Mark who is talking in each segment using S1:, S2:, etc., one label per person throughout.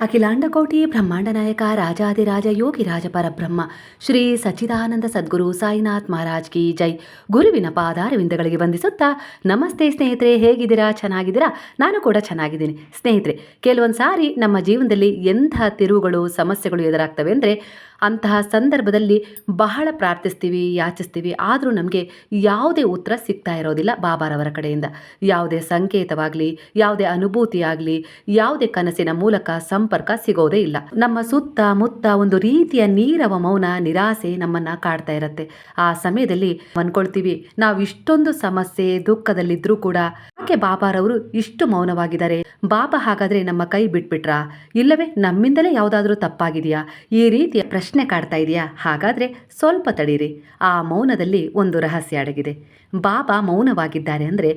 S1: ಅಖಿಲಾಂಡಕೋಟಿ ಬ್ರಹ್ಮಾಂಡ ನಾಯಕ ರಾಜಾದಿರಾಜ ಯೋಗಿ ರಾಜ ಪರಬ್ರಹ್ಮ, ಶ್ರೀ ಸಚ್ಚಿದಾನಂದ ಸದ್ಗುರು ಸಾಯಿನಾಥ್ ಮಹಾರಾಜ್ ಕಿ ಜೈ. ಗುರುವಿನ ಪಾದಾರವಿಂದಗಳಿಗೆ ವಂದಿಸುತ್ತಾ, ನಮಸ್ತೆ ಸ್ನೇಹಿತರೆ, ಹೇಗಿದ್ದೀರಾ? ಚೆನ್ನಾಗಿದ್ದೀರಾ? ನಾನು ಕೂಡ ಚೆನ್ನಾಗಿದ್ದೀನಿ. ಸ್ನೇಹಿತರೆ ಕೆಲವೊಂದು ಸಾರಿ ನಮ್ಮ ಜೀವನದಲ್ಲಿ ಎಂಥ ತಿರುವುಗಳು, ಸಮಸ್ಯೆಗಳು ಎದುರಾಗ್ತವೆ ಅಂದರೆ ಅಂತಹ ಸಂದರ್ಭದಲ್ಲಿ ಬಹಳ ಪ್ರಾರ್ಥಿಸ್ತೀವಿ, ಯಾಚಿಸ್ತೀವಿ. ಆದರೂ ನಮಗೆ ಯಾವುದೇ ಉತ್ತರ ಸಿಗ್ತಾ ಇರೋದಿಲ್ಲ ಬಾಬಾರವರ ಕಡೆಯಿಂದ. ಯಾವುದೇ ಸಂಕೇತವಾಗಲಿ, ಯಾವುದೇ ಅನುಭೂತಿ ಆಗಲಿ ಯಾವುದೇ ಕನಸಿನ ಮೂಲಕ ಸಂಪರ್ಕ ಸಿಗೋದೇ ಇಲ್ಲ. ನಮ್ಮ ಸುತ್ತ ಮುತ್ತ ಒಂದು ರೀತಿಯ ನೀರವ ಮೌನ, ನಿರಾಸೆ ನಮ್ಮನ್ನ ಕಾಡ್ತಾ ಇರುತ್ತೆ. ಆ ಸಮಯದಲ್ಲಿ ಅನ್ಕೊಳ್ತೀವಿ ನಾವು ಇಷ್ಟೊಂದು ಸಮಸ್ಯೆ, ದುಃಖದಲ್ಲಿದ್ರೂ ಕೂಡ ಯಾಕೆ ಬಾಬಾರವರು ಇಷ್ಟು ಮೌನವಾಗಿದ್ದಾರೆ? ಬಾಬಾ ಹಾಗಾದ್ರೆ ನಮ್ಮ ಕೈ ಬಿಟ್ಬಿಟ್ರಾ? ಇಲ್ಲವೇ, ನಮ್ಮಿಂದಲೇ ಯಾವುದಾದ್ರೂ ತಪ್ಪಾಗಿದೆಯಾ? ಈ ರೀತಿಯ ಪ್ರಶ್ನೆ ಕಾಡ್ತಾ ಇದೆಯಾ? ಹಾಗಾದ್ರೆ ಸ್ವಲ್ಪ ತಡೀರಿ. ಆ ಮೌನದಲ್ಲಿ ಒಂದು ರಹಸ್ಯ ಅಡಗಿದೆ. ಬಾಬಾ ಮೌನವಾಗಿದ್ದಾರೆ ಅಂದರೆ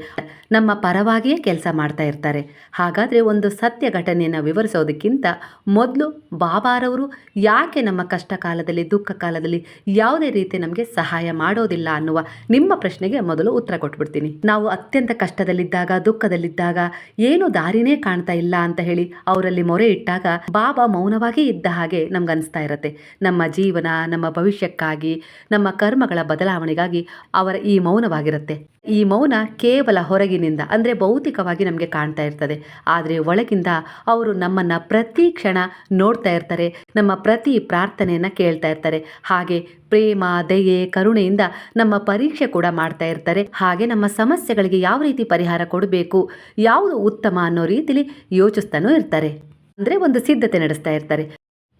S1: ನಮ್ಮ ಪರವಾಗಿಯೇ ಕೆಲಸ ಮಾಡ್ತಾ ಇರ್ತಾರೆ. ಹಾಗಾದರೆ ಒಂದು ಸತ್ಯ ಘಟನೆಯನ್ನು ವಿವರಿಸೋದಕ್ಕಿಂತ ಮೊದಲು ಬಾಬಾರವರು ಯಾಕೆ ನಮ್ಮ ಕಷ್ಟ ಕಾಲದಲ್ಲಿ, ದುಃಖ ಕಾಲದಲ್ಲಿ ಯಾವುದೇ ರೀತಿ ನಮಗೆ ಸಹಾಯ ಮಾಡೋದಿಲ್ಲ ಅನ್ನುವ ನಿಮ್ಮ ಪ್ರಶ್ನೆಗೆ ಮೊದಲು ಉತ್ತರ ಕೊಟ್ಬಿಡ್ತೀನಿ. ನಾವು ಅತ್ಯಂತ ಕಷ್ಟದಲ್ಲಿದ್ದಾಗ, ದುಃಖದಲ್ಲಿದ್ದಾಗ ಏನು ದಾರಿನೇ ಕಾಣ್ತಾ ಇಲ್ಲ ಅಂತ ಹೇಳಿ ಅವರಲ್ಲಿ ಮೊರೆ ಇಟ್ಟಾಗ ಬಾಬಾ ಮೌನವಾಗಿ ಇದ್ದ ಹಾಗೆ ನಮ್ಗೆ ಅನಿಸ್ತಾ ಇರತ್ತೆ. ನಮ್ಮ ಜೀವನ, ನಮ್ಮ ಭವಿಷ್ಯಕ್ಕಾಗಿ, ನಮ್ಮ ಕರ್ಮಗಳ ಬದಲಾವಣೆಗಾಗಿ ಅವರ ಈ ಮೌನವಾಗಿರುತ್ತೆ ಈ ಮೌನ ಕೇವಲ ಹೊರಗಿನಿಂದ, ಅಂದರೆ ಭೌತಿಕವಾಗಿ ನಮಗೆ ಕಾಣ್ತಾ ಇರ್ತದೆ. ಆದರೆ ಒಳಗಿಂದ ಅವರು ನಮ್ಮನ್ನ ಪ್ರತಿ ಕ್ಷಣ ನೋಡ್ತಾ ಇರ್ತಾರೆ, ನಮ್ಮ ಪ್ರತಿ ಪ್ರಾರ್ಥನೆಯನ್ನು ಕೇಳ್ತಾ ಇರ್ತಾರೆ. ಹಾಗೆ ಪ್ರೇಮ, ದಯೆ, ಕರುಣೆಯಿಂದ ನಮ್ಮ ಪರೀಕ್ಷೆ ಕೂಡ ಮಾಡ್ತಾ ಇರ್ತಾರೆ. ಹಾಗೆ ನಮ್ಮ ಸಮಸ್ಯೆಗಳಿಗೆ ಯಾವ ರೀತಿ ಪರಿಹಾರ ಕೊಡಬೇಕು, ಯಾವುದು ಉತ್ತಮ ಅನ್ನೋ ರೀತಿಲಿ ಯೋಚಿಸ್ತಾನೂ ಇರ್ತಾರೆ. ಅಂದರೆ ಒಂದು ಸಿದ್ಧತೆ ನಡೆಸ್ತಾ ಇರ್ತಾರೆ.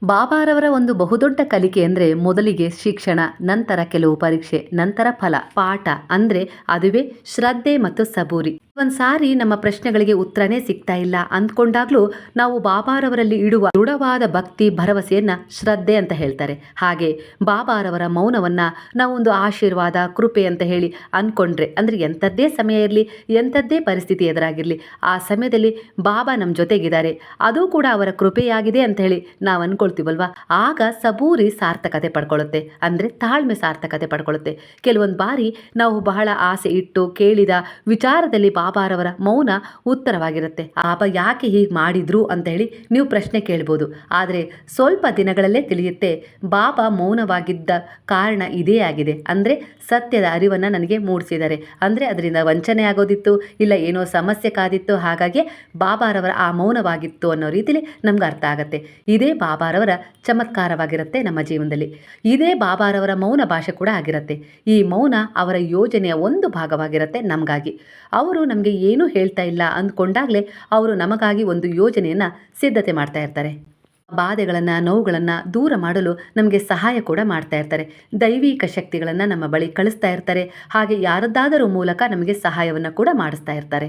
S1: ಬಾಬಾರವರ ಒಂದು ಬಹುದೊಡ್ಡ ಕಲಿಕೆ ಅಂದರೆ ಮೊದಲಿಗೆ ಶಿಕ್ಷಣ, ನಂತರ ಕೆಲವು ಪರೀಕ್ಷೆ, ನಂತರ ಫಲ, ಪಾಠ ಅಂದರೆ ಅದುವೇ ಶ್ರದ್ಧೆ ಮತ್ತು ಸಬೂರಿ. ಒಂದು ಸಾರಿ ನಮ್ಮ ಪ್ರಶ್ನೆಗಳಿಗೆ ಉತ್ತರನೇ ಸಿಗ್ತಾ ಇಲ್ಲ. ಅಂದ್ಕೊಂಡಾಗ್ಲೂ ನಾವು ಬಾಬಾರವರಲ್ಲಿ ಇಡುವ ದೃಢವಾದ ಭಕ್ತಿ, ಭರವಸೆಯನ್ನ ಶ್ರದ್ಧೆ ಅಂತ ಹೇಳ್ತಾರೆ. ಹಾಗೆ ಬಾಬಾರವರ ಮೌನವನ್ನ ನಾವೊಂದು ಆಶೀರ್ವಾದ, ಕೃಪೆ ಅಂತ ಹೇಳಿ ಅನ್ಕೊಂಡ್ರೆ ಅಂದ್ರೆ ಎಂಥದ್ದೇ ಸಮಯ ಇರಲಿ, ಎಂಥದ್ದೇ ಪರಿಸ್ಥಿತಿ ಎದುರಾಗಿರಲಿ, ಆ ಸಮಯದಲ್ಲಿ ಬಾಬಾ ನಮ್ಮ ಜೊತೆಗಿದ್ದಾರೆ. ಅದು ಕೂಡ ಅವರ ಕೃಪೆಯಾಗಿದೆ ಅಂತ ಹೇಳಿ ನಾವು ಅನ್ಕೊಳ್ತೀವಲ್ವಾ? ಆಗ ಸಬೂರಿ ಸಾರ್ಥಕತೆ ಪಡ್ಕೊಳ್ಳುತ್ತೆ. ಅಂದ್ರೆ ತಾಳ್ಮೆ ಸಾರ್ಥಕತೆ ಪಡ್ಕೊಳ್ಳುತ್ತೆ. ಕೆಲವೊಂದು ಬಾರಿ ನಾವು ಬಹಳ ಆಸೆ ಇಟ್ಟು ಕೇಳಿದ ವಿಚಾರದಲ್ಲಿ ಬಾಬಾರವರ ಮೌನ ಉತ್ತರವಾಗಿರುತ್ತೆ. ಬಾಬಾ ಯಾಕೆ ಹೀಗೆ ಮಾಡಿದ್ರು ಅಂತ ಹೇಳಿ ನೀವು ಪ್ರಶ್ನೆ ಕೇಳ್ಬೋದು. ಆದರೆ ಸ್ವಲ್ಪ ದಿನಗಳಲ್ಲೇ ತಿಳಿಯುತ್ತೆ ಬಾಬಾ ಮೌನವಾಗಿದ್ದ ಕಾರಣ ಇದೇ ಆಗಿದೆ. ಅಂದರೆ ಸತ್ಯದ ಅರಿವನ್ನು ನನಗೆ ಮೂಡಿಸಿದ್ದಾರೆ. ಅಂದರೆ ಅದರಿಂದ ವಂಚನೆ ಆಗೋದಿತ್ತು, ಇಲ್ಲ ಏನೋ ಸಮಸ್ಯೆ ಕಾದಿತ್ತು, ಹಾಗಾಗಿ ಬಾಬಾರವರ ಆ ಮೌನವಾಗಿತ್ತು ಅನ್ನೋ ರೀತಿಲಿ ನಮ್ಗೆ ಅರ್ಥ ಆಗುತ್ತೆ. ಇದೇ ಬಾಬಾರವರ ಚಮತ್ಕಾರವಾಗಿರುತ್ತೆ ನಮ್ಮ ಜೀವನದಲ್ಲಿ. ಇದೇ ಬಾಬಾರವರ ಮೌನ ಭಾಷೆ ಕೂಡ ಆಗಿರುತ್ತೆ. ಈ ಮೌನ ಅವರ ಯೋಜನೆಯ ಒಂದು ಭಾಗವಾಗಿರುತ್ತೆ ನಮಗಾಗಿ. ಅವರು ನಮಗೆ ಏನೂ ಹೇಳ್ತಾ ಇಲ್ಲ ಅಂದ್ಕೊಂಡಾಗಲೇ ಅವರು ನಮಗಾಗಿ ಒಂದು ಯೋಜನೆಯನ್ನು ಸಿದ್ಧತೆ ಮಾಡ್ತಾ ಇರ್ತಾರೆ. ಬಾಧೆಗಳನ್ನು, ನೋವುಗಳನ್ನು ದೂರ ಮಾಡಲು ನಮಗೆ ಸಹಾಯ ಕೂಡ ಮಾಡ್ತಾ ಇರ್ತಾರೆ. ದೈವಿಕ ಶಕ್ತಿಗಳನ್ನು ನಮ್ಮ ಬಳಿ ಕಳಿಸ್ತಾ ಇರ್ತಾರೆ. ಹಾಗೆ ಯಾರದ್ದಾದರೂ ಮೂಲಕ ನಮಗೆ ಸಹಾಯವನ್ನು ಕೂಡ ಮಾಡಿಸ್ತಾ ಇರ್ತಾರೆ.